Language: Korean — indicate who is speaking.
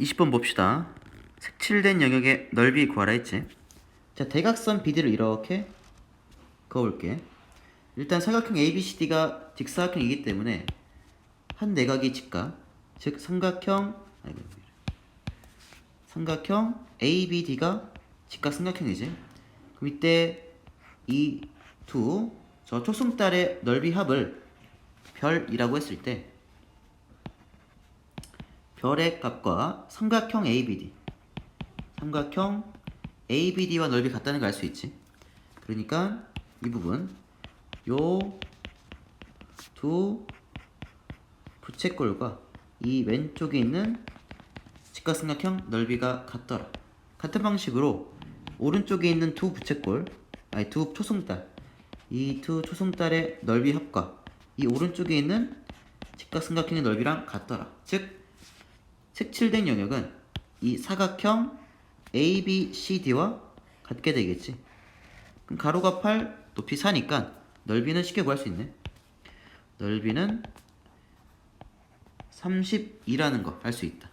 Speaker 1: 20번 봅시다. 색칠된 영역의 넓이 구하라 했지. 자, 대각선 BD를 이렇게 그어볼게. 일단 사각형 ABCD가 직사각형이기 때문에 한 내각이 직각, 즉 삼각형 아이고, 삼각형 ABD가 직각 삼각형이지. 그럼 이때 이 두 저 초승달의 넓이 합을 별이라고 했을 때 별의 값과 삼각형 ABD 삼각형 ABD와 넓이 같다는 걸 알 수 있지. 그러니까 이 부분 요 두 부채꼴과 이 왼쪽에 있는 직각삼각형 넓이가 같더라. 같은 방식으로 오른쪽에 있는 두 부채꼴, 아니 두 초승달, 이 두 초승달의 넓이 합과 이 오른쪽에 있는 직각삼각형의 넓이랑 같더라. 즉 색칠된 영역은 이 사각형 ABCD와 같게 되겠지. 그럼 가로가 8, 높이 4니까 넓이는 쉽게 구할 수 있네. 넓이는 32라는 거 알 수 있다.